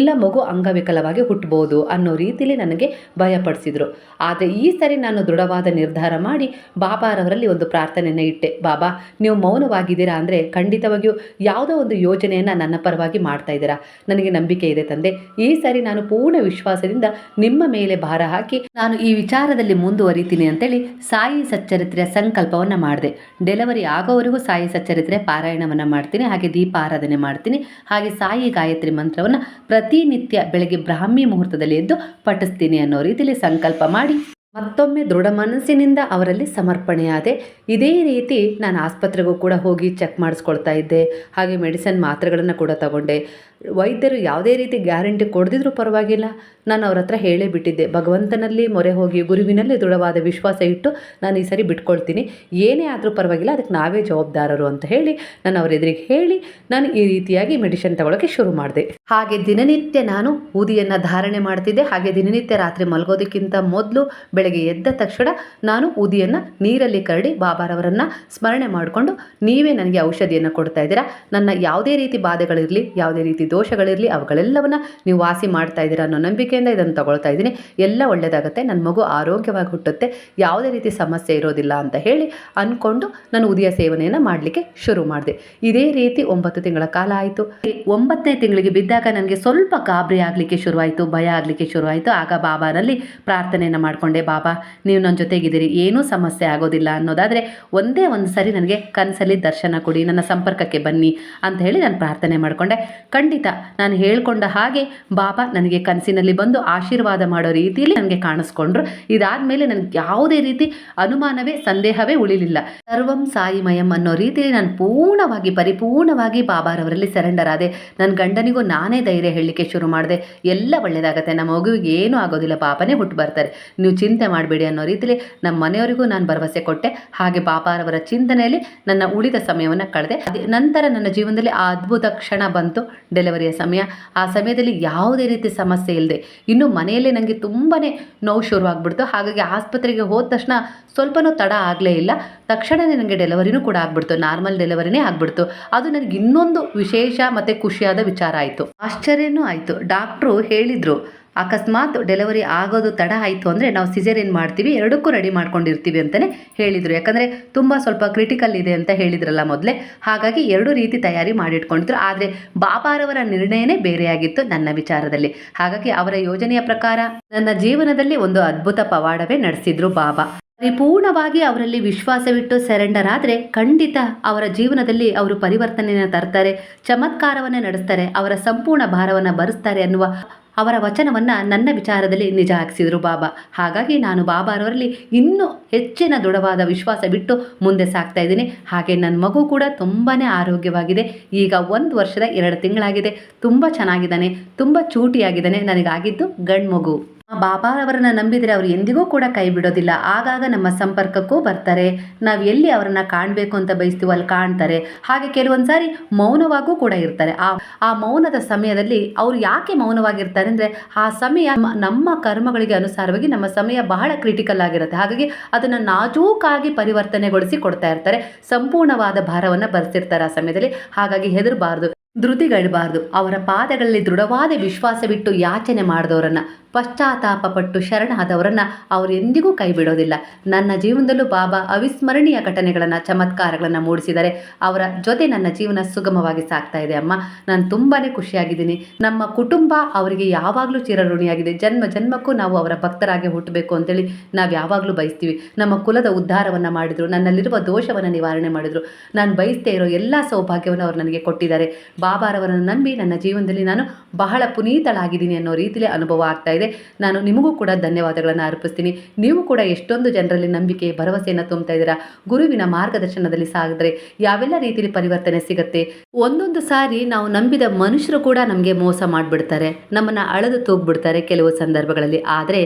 S1: ಇಲ್ಲ ಮಗು ಅಂಗವಿಕಲವಾಗಿ ಹುಟ್ಟಬಹುದು ಅನ್ನೋ ರೀತಿಯಲ್ಲಿ ನನಗೆ ಭಯಪಡಿಸಿದ್ರು. ಆದರೆ ಈ ಸರಿ ನಾನು ದೃಢವಾದ ನಿರ್ಧಾರ ಮಾಡಿ ಬಾಬಾರವರಲ್ಲಿ ಒಂದು ಪ್ರಾರ್ಥನೆಯನ್ನು ಇಟ್ಟೆ. ಬಾಬಾ, ನೀವು ಮೌನವಾಗಿದ್ದೀರಾ ಅಂದರೆ ಖಂಡಿತವಾಗಿಯೂ ಯಾವುದೋ ಒಂದು ಯೋಜನೆಯನ್ನು ನನ್ನ ಪರವಾಗಿ ಮಾಡ್ತಾ ಇದ್ದೀರಾ? ನನಗೆ ನಂಬಿಕೆ ಇದೆ ತಂದೆ. ಈ ಸಾರಿ ನಾನು ಪೂರ್ಣ ವಿಶ್ವಾಸದಿಂದ ನಿಮ್ಮ ಮೇಲೆ ಭಾರ ಹಾಕಿ ನಾನು ಈ ವಿಚಾರದಲ್ಲಿ ಮುಂದುವರಿತೀನಿ ಅಂತೇಳಿ ಸಾಯಿ ಸಚ್ಚರಿತ್ರೆಯ ಸಂಕಲ್ಪವನ್ನು ಮಾಡಿದೆ. ಡೆಲಿವರಿ ಆಗೋವರೆಗೂ ಸಾಯಿ ಸಚ್ಚರಿತ್ರೆ ಪಾರಾಯಣವನ್ನು ಮಾಡ್ತೀನಿ, ಹಾಗೆ ದೀಪ ಆರಾಧನೆ ಮಾಡ್ತೀನಿ, ಹಾಗೆ ಸಾಯಿ ಗಾಯತ್ರಿ ಮಂತ್ರವನ್ನು ಪ್ರತಿನಿತ್ಯ ಬೆಳಗ್ಗೆ ಬ್ರಾಹ್ಮಿ ಮುಹೂರ್ತದಲ್ಲಿ ಎದ್ದು ಪಠಿಸ್ತೀನಿ ಅನ್ನೋ ರೀತಿಯಲ್ಲಿ ಸಂಕಲ್ಪ ಮಾಡಿ ಮತ್ತೊಮ್ಮೆ ದೃಢ ಮನಸ್ಸಿನಿಂದ ಅವರಲ್ಲಿ ಸಮರ್ಪಣೆಯಾದೆ ಇದೇ ರೀತಿ ನಾನು ಆಸ್ಪತ್ರೆಗೂ ಕೂಡ ಹೋಗಿ ಚೆಕ್ ಮಾಡಿಸ್ಕೊಳ್ತಾ ಇದ್ದೆ. ಹಾಗೆ ಮೆಡಿಸನ್ ಮಾತ್ರೆಗಳನ್ನು ಕೂಡ ತಗೊಂಡೆ. ವೈದ್ಯರು ಯಾವುದೇ ರೀತಿ ಗ್ಯಾರಂಟಿ ಕೊಡದಿದ್ರೂ ಪರವಾಗಿಲ್ಲ. ನಾನು ಅವ್ರ ಹತ್ರ ಹೇಳೇ ಬಿಟ್ಟಿದ್ದೆ. ಭಗವಂತನಲ್ಲಿ ಮೊರೆ ಹೋಗಿ ಗುರುವಿನಲ್ಲಿ ದೃಢವಾದ ವಿಶ್ವಾಸ ಇಟ್ಟು ನಾನು ಈ ಸರಿ ಬಿಟ್ಕೊಳ್ತೀನಿ. ಏನೇ ಆದರೂ ಪರವಾಗಿಲ್ಲ, ಅದಕ್ಕೆ ನಾವೇ ಜವಾಬ್ದಾರರು ಅಂತ ಹೇಳಿ ನಾನು ಅವ್ರ ಎದುರಿಗೆ ಹೇಳಿ ನಾನು ಈ ರೀತಿಯಾಗಿ ಮೆಡಿಷನ್ ತಗೊಳ್ಳೋಕ್ಕೆ ಶುರು ಮಾಡಿದೆ. ಹಾಗೆ ದಿನನಿತ್ಯ ನಾನು ಊದಿಯನ್ನು ಧಾರಣೆ ಮಾಡ್ತಿದ್ದೆ. ಹಾಗೆ ದಿನನಿತ್ಯ ರಾತ್ರಿ ಮಲಗೋದಕ್ಕಿಂತ ಮೊದಲು ಬೆಳಗ್ಗೆ ಎದ್ದ ತಕ್ಷಣ ನಾನು ಊದಿಯನ್ನು ನೀರಲ್ಲಿ ಕರಡಿ ಬಾಬಾರವರನ್ನು ಸ್ಮರಣೆ ಮಾಡಿಕೊಂಡು ನೀವೇ ನನಗೆ ಔಷಧಿಯನ್ನು ಕೊಡ್ತಾ ಇದ್ದೀರಾ. ನನ್ನ ಯಾವುದೇ ರೀತಿ ಬಾಧೆಗಳಿರಲಿ, ಯಾವುದೇ ರೀತಿ ದೋಷಗಳಿರಲಿ, ಅವುಗಳೆಲ್ಲವನ್ನ ನೀವು ವಾಸಿ ಮಾಡ್ತಾ ಇದ್ದೀರಾ ಅನ್ನೋ ನಂಬಿಕೆಯಿಂದ ಇದನ್ನು ತಗೊಳ್ತಾ ಇದ್ದೀನಿ. ಎಲ್ಲ ಒಳ್ಳೆಯದಾಗುತ್ತೆ ನನ್ನ ಮಗು ಆರೋಗ್ಯವಾಗಿ ಹುಟ್ಟುತ್ತೆ, ಯಾವುದೇ ರೀತಿ ಸಮಸ್ಯೆ ಇರೋದಿಲ್ಲ ಅಂತ ಹೇಳಿ ಅಂದ್ಕೊಂಡು ನಾನು ಉದಯ ಸೇವನೆಯನ್ನು ಮಾಡಲಿಕ್ಕೆ ಶುರು ಮಾಡಿದೆ. ಇದೇ ರೀತಿ ಒಂಬತ್ತು ತಿಂಗಳ ಕಾಲ ಆಯಿತು. ಒಂಬತ್ತನೇ ತಿಂಗಳಿಗೆ ಬಿದ್ದಾಗ ನನಗೆ ಸ್ವಲ್ಪ ಗಾಬರಿ ಆಗಲಿಕ್ಕೆ ಶುರುವಾಯಿತು, ಭಯ ಆಗಲಿಕ್ಕೆ ಶುರುವಾಯಿತು. ಆಗ ಬಾಬಾನಲ್ಲಿ ಪ್ರಾರ್ಥನೆಯನ್ನು ಮಾಡಿಕೊಂಡೆ, ಬಾಬಾ, ನೀವು ನನ್ನ ಜೊತೆಗಿದ್ದೀರಿ, ಏನೂ ಸಮಸ್ಯೆ ಆಗೋದಿಲ್ಲ ಅನ್ನೋದಾದರೆ ಒಂದೇ ಒಂದು ಸರಿ ನನಗೆ ಕನಸಲ್ಲಿ ದರ್ಶನ ಕೊಡಿ, ನನ್ನ ಸಂಪರ್ಕಕ್ಕೆ ಬನ್ನಿ ಅಂತ ಹೇಳಿ ನಾನು ಪ್ರಾರ್ಥನೆ ಮಾಡಿಕೊಂಡೆ. ಖಂಡಿತ ನಾನು ಹೇಳ್ಕೊಂಡ ಹಾಗೆ ಬಾಬಾ ನನಗೆ ಕನಸಿನಲ್ಲಿ ಬಂದು ಆಶೀರ್ವಾದ ಮಾಡೋ ರೀತಿಯಲ್ಲಿ ನನಗೆ ಕಾಣಿಸ್ಕೊಂಡ್ರು. ಇದಾದಮೇಲೆ ನನಗೆ ಯಾವುದೇ ರೀತಿ ಅನುಮಾನವೇ, ಸಂದೇಹವೇ ಉಳಿಲಿಲ್ಲ. ಸರ್ವಂ ಸಾಯಿಮಯಂ ಅನ್ನೋ ರೀತಿಯಲ್ಲಿ ನಾನು ಪೂರ್ಣವಾಗಿ, ಪರಿಪೂರ್ಣವಾಗಿ ಬಾಬಾರವರಲ್ಲಿ ಸರೆಂಡರ್ ಆದೆ ನನ್ನ ಗಂಡನಿಗೂ ನಾನೇ ಧೈರ್ಯ ಹೇಳಲಿಕ್ಕೆ ಶುರು ಮಾಡಿದೆ. ಎಲ್ಲ ಒಳ್ಳೆಯದಾಗತ್ತೆ ನಮ್ಮ ಮಗುವಿಗೆ ಏನೂ ಆಗೋದಿಲ್ಲ. ಪಾಪನೇ ಹುಟ್ಟು ಬರ್ತಾರೆ. ನೀವು ಚಿಂತೆ ಮಾಡಬೇಡಿ ಅನ್ನೋ ರೀತಿಯಲ್ಲಿ ನಮ್ಮ ಮನೆಯವರಿಗೂ ನಾನು ಭರವಸೆ ಕೊಟ್ಟೆ. ಹಾಗೆ ಬಾಬಾರವರ ಚಿಂತನೆಯಲ್ಲಿ ನನ್ನ ಉಳಿದ ಸಮಯವನ್ನು ಕಳೆದೆ. ನಂತರ ನನ್ನ ಜೀವನದಲ್ಲಿ ಆ ಅದ್ಭುತ ಕ್ಷಣ ಬಂತು. ಡೆಲಿವರಿಯ ಸಮಯ, ಆ ಸಮಯದಲ್ಲಿ ಯಾವುದೇ ರೀತಿ ಸಮಸ್ಯೆ ಇಲ್ಲದೆ ಇನ್ನು ಮನೆಯಲ್ಲೇ ನನಗೆ ತುಂಬಾ ನೋವು ಶುರುವಾಗ್ಬಿಡ್ತು. ಹಾಗಾಗಿ ಆಸ್ಪತ್ರೆಗೆ ಹೋದ ತಕ್ಷಣ ಸ್ವಲ್ಪನೂ ತಡ ಆಗಲೇ ಇಲ್ಲ. ತಕ್ಷಣವೇ ನನಗೆ ಡೆಲಿವರಿನೂ ಕೂಡ ಆಗ್ಬಿಡ್ತು. ನಾರ್ಮಲ್ ಡೆಲಿವರಿನೇ ಆಗ್ಬಿಡ್ತು. ಅದು ನನಗೆ ಇನ್ನೊಂದು ವಿಶೇಷ ಮತ್ತು ಖುಷಿಯಾದ ವಿಚಾರ ಆಯಿತು. ಆಶ್ಚರ್ಯನೂ ಆಯಿತು. ಡಾಕ್ಟ್ರು ಹೇಳಿದರು ಅಕಸ್ಮಾತ್ ಡೆಲಿವರಿ ಆಗೋದು ತಡ ಆಯಿತು ಅಂದರೆ ನಾವು ಸಿಜೇರಿಯನ್ ಮಾಡ್ತೀವಿ, ಎರಡಕ್ಕೂ ರೆಡಿ ಮಾಡ್ಕೊಂಡಿರ್ತೀವಿ ಅಂತಲೇ ಹೇಳಿದರು. ಯಾಕಂದರೆ ತುಂಬ ಸ್ವಲ್ಪ ಕ್ರಿಟಿಕಲ್ ಇದೆ ಅಂತ ಹೇಳಿದ್ರಲ್ಲ ಮೊದಲೇ. ಹಾಗಾಗಿ ಎರಡು ರೀತಿ ತಯಾರಿ ಮಾಡಿಟ್ಕೊಂಡಿದ್ರು. ಆದರೆ ಬಾಬಾರವರ ನಿರ್ಣಯನೇ ಬೇರೆಯಾಗಿತ್ತು ನನ್ನ ವಿಚಾರದಲ್ಲಿ. ಹಾಗಾಗಿ ಅವರ ಯೋಜನೆಯ ಪ್ರಕಾರ ನನ್ನ ಜೀವನದಲ್ಲಿ ಒಂದು ಅದ್ಭುತ ಪವಾಡವೇ ನಡೆಸಿದ್ರು ಬಾಬಾ. ಪರಿಪೂರ್ಣವಾಗಿ ಅವರಲ್ಲಿ ವಿಶ್ವಾಸವಿಟ್ಟು ಸೆರೆಂಡರ್ ಆದರೆ ಖಂಡಿತ ಅವರ ಜೀವನದಲ್ಲಿ ಅವರು ಪರಿವರ್ತನೆಯನ್ನು ತರ್ತಾರೆ, ಚಮತ್ಕಾರವನ್ನೇ ನಡೆಸ್ತಾರೆ, ಅವರ ಸಂಪೂರ್ಣ ಭಾರವನ್ನು ಭರಿಸ್ತಾರೆ ಅನ್ನುವ ಅವರ ವಚನವನ್ನು ನನ್ನ ವಿಚಾರದಲ್ಲಿ ನಿಜ ಹಾಕಿಸಿದರು ಬಾಬಾ. ಹಾಗಾಗಿ ನಾನು ಬಾಬಾರವರಲ್ಲಿ ಇನ್ನೂ ಹೆಚ್ಚಿನ ದೃಢವಾದ ವಿಶ್ವಾಸ ಬಿಟ್ಟು ಮುಂದೆ ಸಾಗ್ತಾ ಇದ್ದೀನಿ. ಹಾಗೆ ನನ್ನ ಮಗು ಕೂಡ ತುಂಬಾ ಆರೋಗ್ಯವಾಗಿದೆ. ಈಗ ಒಂದು ವರ್ಷದ ಎರಡು ತಿಂಗಳಾಗಿದೆ. ತುಂಬ ಚೆನ್ನಾಗಿದ್ದಾನೆ. ತುಂಬ ಚೂಟಿಯಾಗಿದ್ದಾನೆ. ನನಗಾಗಿದ್ದು ಗಂಡು ಮಗು ಬಾಬಾರವರನ್ನ ನಂಬಿದರೆ ಅವರು ಎಂದಿಗೂ ಕೂಡ ಕೈ ಬಿಡೋದಿಲ್ಲ. ಆಗಾಗ ನಮ್ಮ ಸಂಪರ್ಕಕ್ಕೂ ಬರ್ತಾರೆ. ನಾವು ಎಲ್ಲಿ ಅವರನ್ನ ಕಾಣಬೇಕು ಅಂತ ಬಯಸ್ತೀವೋ ಅಲ್ಲಿ ಕಾಣ್ತಾರೆ. ಹಾಗೆ ಕೆಲವೊಂದು ಸಾರಿ ಮೌನವಾಗೂ ಕೂಡ ಇರ್ತಾರೆ. ಆ ಆ ಮೌನದ ಸಮಯದಲ್ಲಿ ಅವರು ಯಾಕೆ ಮೌನವಾಗಿರ್ತಾರೆ ಅಂದರೆ ಆ ಸಮಯ ನಮ್ಮ- ಕರ್ಮಗಳಿಗೆ ಅನುಸಾರವಾಗಿ ನಮ್ಮ ಸಮಯ ಬಹಳ ಕ್ರಿಟಿಕಲ್ ಆಗಿರುತ್ತೆ. ಹಾಗಾಗಿ ಅದನ್ನು ನಾಜೂಕಾಗಿ ಪರಿವರ್ತನೆಗೊಳಿಸಿ ಕೊಡ್ತಾ ಇರ್ತಾರೆ. ಸಂಪೂರ್ಣವಾದ ಭಾರವನ್ನು ಬರ್ತಿರ್ತಾರೆ ಆ ಸಮಯದಲ್ಲಿ. ಹಾಗಾಗಿ ಹೆದರಬಾರ್ದು. ಧೃತಿಗಳ್ಳಬಾರ್ದು ಅವರ ಪಾದಗಳಲ್ಲಿ ದೃಢವಾದ ವಿಶ್ವಾಸವಿಟ್ಟು ಯಾಚನೆ ಮಾಡಿದವರನ್ನು ಪಶ್ಚಾತ್ತಾಪ ಪಟ್ಟು ಶರಣಾದವರನ್ನು ಅವರು ಎಂದಿಗೂ ಕೈ ಬಿಡೋದಿಲ್ಲ ನನ್ನ ಜೀವನದಲ್ಲೂ ಬಾಬಾ ಅವಿಸ್ಮರಣೀಯ ಘಟನೆಗಳನ್ನು, ಚಮತ್ಕಾರಗಳನ್ನು ಮೂಡಿಸಿದರೆ ಅವರ ಜೊತೆ ನನ್ನ ಜೀವನ ಸುಗಮವಾಗಿ ಸಾಗ್ತಾ ಇದೆ ಅಮ್ಮ. ನಾನು ತುಂಬಾ ಖುಷಿಯಾಗಿದ್ದೀನಿ. ನಮ್ಮ ಕುಟುಂಬ ಅವರಿಗೆ ಯಾವಾಗಲೂ ಚಿರಋಣಿಯಾಗಿದೆ. ಜನ್ಮ ಜನ್ಮಕ್ಕೂ ನಾವು ಅವರ ಭಕ್ತರಾಗಿ ಹುಟ್ಟಬೇಕು ಅಂತೇಳಿ ನಾವು ಯಾವಾಗಲೂ ಬಯಸ್ತೀವಿ. ನಮ್ಮ ಕುಲದ ಉದ್ಧಾರವನ್ನು ಮಾಡಿದರು. ನನ್ನಲ್ಲಿರುವ ದೋಷವನ್ನು ನಿವಾರಣೆ ಮಾಡಿದರು. ನಾನು ಬಯಸ್ತೇ ಇರೋ ಎಲ್ಲ ಸೌಭಾಗ್ಯವನ್ನು ಅವರು ನನಗೆ ಕೊಟ್ಟಿದ್ದಾರೆ. ಬಾಬಾರವರನ್ನು ನಂಬಿ ನನ್ನ ಜೀವನದಲ್ಲಿ ನಾನು ಬಹಳ ಪುನೀತಳಾಗಿದ್ದೀನಿ ಅನ್ನೋ ರೀತಿಯಲ್ಲಿ ಅನುಭವ ಆಗ್ತಾ ಇದೆ. ನಾನು ನಿಮಗೂ ಕೂಡ ಧನ್ಯವಾದಗಳನ್ನು ಅರ್ಪಿಸ್ತೀನಿ. ನೀವು ಕೂಡ ಎಷ್ಟೊಂದು ಜನರಲ್ಲಿ ನಂಬಿಕೆ, ಭರವಸೆಯನ್ನು ತುಂಬ್ತಾ ಇದ್ದೀರಾ? ಗುರುವಿನ ಮಾರ್ಗದರ್ಶನದಲ್ಲಿ ಸಾಗಿದ್ರೆ ಯಾವೆಲ್ಲ ರೀತಿಯಲ್ಲಿ ಪರಿವರ್ತನೆ ಸಿಗುತ್ತೆ? ಒಂದೊಂದು ಸಾರಿ ನಾವು ನಂಬಿದ ಮನುಷ್ಯರು ಕೂಡ ನಮಗೆ ಮೋಸ ಮಾಡಿಬಿಡ್ತಾರೆ. ನಮ್ಮನ್ನು ಅಳೆದು ತೂಗ್ಬಿಡ್ತಾರೆ ಕೆಲವು ಸಂದರ್ಭಗಳಲ್ಲಿ. ಆದರೆ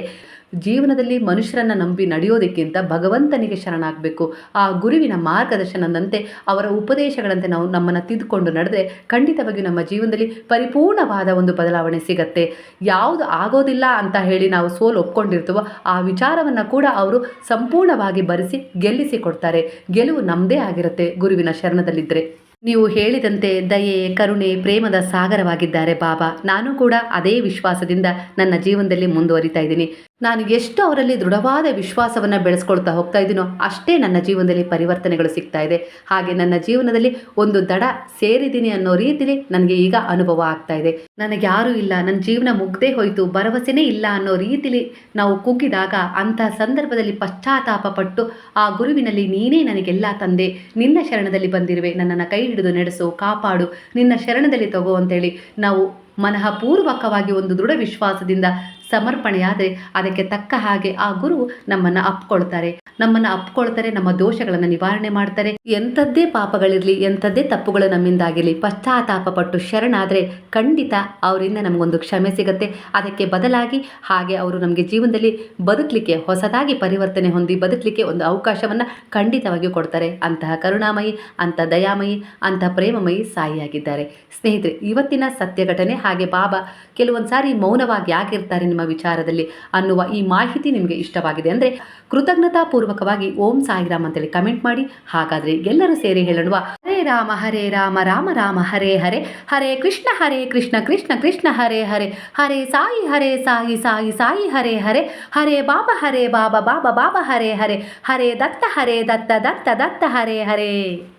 S1: ಜೀವನದಲ್ಲಿ ಮನುಷ್ಯರನ್ನು ನಂಬಿ ನಡೆಯೋದಕ್ಕಿಂತ ಭಗವಂತನಿಗೆ ಶರಣಾಗಬೇಕು. ಆ ಗುರುವಿನ ಮಾರ್ಗದರ್ಶನದಂತೆ ಅವರ ಉಪದೇಶಗಳಂತೆ ನಾವು ನಮ್ಮನ್ನು ತಿದ್ದುಕೊಂಡು ನಡೆದ್ರೆ ಖಂಡಿತವಾಗಿಯೂ ನಮ್ಮ ಜೀವನದಲ್ಲಿ ಪರಿಪೂರ್ಣವಾದ ಒಂದು ಬದಲಾವಣೆ ಸಿಗತ್ತೆ. ಯಾವುದು ಆಗೋದಿಲ್ಲ ಅಂತ ಹೇಳಿ ನಾವು ಸೋಲು ಒಪ್ಕೊಂಡಿರ್ತೀವೋ ಆ ವಿಚಾರವನ್ನು ಕೂಡ ಅವರು ಸಂಪೂರ್ಣವಾಗಿ ಬರೆಸಿ ಗೆಲ್ಲಿಸಿ ಕೊಡ್ತಾರೆ ಗೆಲುವು ನಮ್ಮದೇ ಆಗಿರುತ್ತೆ ಗುರುವಿನ ಶರಣದಲ್ಲಿದ್ದರೆ ನೀವು ಹೇಳಿದಂತೆ ದಯೆ, ಕರುಣೆ, ಪ್ರೇಮದ ಸಾಗರವಾಗಿದ್ದಾರೆ ಬಾಬಾ. ನಾನು ಕೂಡ ಅದೇ ವಿಶ್ವಾಸದಿಂದ ನನ್ನ ಜೀವನದಲ್ಲಿ ಮುಂದುವರಿತಾ ಇದ್ದೀನಿ. ನಾನು ಎಷ್ಟು ಅವರಲ್ಲಿ ದೃಢವಾದ ವಿಶ್ವಾಸವನ್ನು ಬೆಳೆಸ್ಕೊಳ್ತಾ ಹೋಗ್ತಾ ಇದ್ದೀನೋ ಅಷ್ಟೇ ನನ್ನ ಜೀವನದಲ್ಲಿ ಪರಿವರ್ತನೆಗಳು ಸಿಗ್ತಾ ಇದೆ. ಹಾಗೆ ನನ್ನ ಜೀವನದಲ್ಲಿ ಒಂದು ದಡ ಸೇರಿದ್ದೀನಿ ಅನ್ನೋ ರೀತಿಲಿ ನನಗೆ ಈಗ ಅನುಭವ ಆಗ್ತಾ ಇದೆ. ನನಗೆ ಯಾರೂ ಇಲ್ಲ ನನ್ನ ಜೀವನ ಮುಗ್ದೇ ಹೋಯಿತು, ಭರವಸೆನೇ ಇಲ್ಲ ಅನ್ನೋ ರೀತಿಲಿ ನಾವು ಕುಗ್ಗಿದಾಗ ಅಂತಹ ಸಂದರ್ಭದಲ್ಲಿ ಪಶ್ಚಾತ್ತಾಪ ಪಟ್ಟು ಆ ಗುರುವಿನಲ್ಲಿ ನೀನೇ ನನಗೆಲ್ಲ ತಂದೆ, ನಿನ್ನ ಶರಣದಲ್ಲಿ ಬಂದಿರುವೆ, ನನ್ನನ್ನು ಕೈ ಹಿಡಿದು ನಡೆಸು, ಕಾಪಾಡು, ನಿನ್ನ ಶರಣದಲ್ಲಿ ತಗೋ ಅಂತೇಳಿ ನಾವು ಮನಃಪೂರ್ವಕವಾಗಿ ಒಂದು ದೃಢ ವಿಶ್ವಾಸದಿಂದ ಸಮರ್ಪಣೆಯಾದರೆ ಅದಕ್ಕೆ ತಕ್ಕ ಹಾಗೆ ಆ ಗುರು ನಮ್ಮನ್ನು ಅಪ್ಕೊಳ್ತಾರೆ. ನಮ್ಮನ್ನು ಅಪ್ಕೊಳ್ತಾರೆ, ನಮ್ಮ ದೋಷಗಳನ್ನು ನಿವಾರಣೆ ಮಾಡ್ತಾರೆ. ಎಂಥದ್ದೇ ಪಾಪಗಳಿರಲಿ, ಎಂಥದ್ದೇ ತಪ್ಪುಗಳು ನಮ್ಮಿಂದಾಗಿರಲಿ, ಪಶ್ಚಾತ್ತಾಪ ಪಟ್ಟು ಶರಣಾದರೆ ಖಂಡಿತ ಅವರಿಂದ ನಮಗೊಂದು ಕ್ಷಮೆ ಸಿಗುತ್ತೆ. ಅದಕ್ಕೆ ಬದಲಾಗಿ ಹಾಗೆ ಅವರು ನಮಗೆ ಜೀವನದಲ್ಲಿ ಬದುಕಲಿಕ್ಕೆ, ಹೊಸದಾಗಿ ಪರಿವರ್ತನೆ ಹೊಂದಿ ಬದುಕಲಿಕ್ಕೆ ಒಂದು ಅವಕಾಶವನ್ನು ಖಂಡಿತವಾಗಿಯೂ ಕೊಡ್ತಾರೆ. ಅಂತಹ ಕರುಣಾಮಯಿ, ಅಂಥ ದಯಾಮಯಿ, ಅಂಥ ಪ್ರೇಮಮಯಿ ಸಾಯಿಯಾಗಿದ್ದಾರೆ. ಸ್ನೇಹಿತರೆ, ಇವತ್ತಿನ ಸತ್ಯ ಘಟನೆ ಹಾಗೆ ಬಾಬಾ ಕೆಲವೊಂದು ಸಾರಿ ಮೌನವಾಗಿ ಯಾಕಿರ್ತಾರೆ ನಿಮ್ಮ ವಿಚಾರದಲ್ಲಿ ಅನ್ನುವ ಈ ಮಾಹಿತಿ ನಿಮಗೆ ಇಷ್ಟವಾಗಿದೆ ಅಂದರೆ ಕೃತಜ್ಞತಾಪೂರ್ವಕವಾಗಿ ಓಂ ಸಾಯಿರಾಮ್ ಅಂತೇಳಿ ಕಮೆಂಟ್ ಮಾಡಿ. ಹಾಗಾದರೆ ಎಲ್ಲರೂ ಸೇರಿ ಹೇಳೋಣ ಹರೇ ರಾಮ ಹರೇ ರಾಮ ರಾಮ ರಾಮ, ಹರೇ ಹರೇ. ಹರೇ ಕೃಷ್ಣ ಹರೇ ಕೃಷ್ಣ ಕೃಷ್ಣ ಕೃಷ್ಣ, ಹರೇ ಹರೇ. ಹರೇ ಸಾಯಿ ಹರೇ ಸಾಯಿ ಸಾಯಿ ಸಾಯಿ, ಹರೇ ಹರೇ. ಹರೇ ಬಾಬಾ ಹರೇ ಬಾಬಾ ಬಾಬಾ ಬಾಬಾ, ಹರೇ ಹರೇ. ಹರೇ ದತ್ತ ಹರೇ ದತ್ತ ದತ್ತ ದತ್ತ, ಹರೇ ಹರೇ.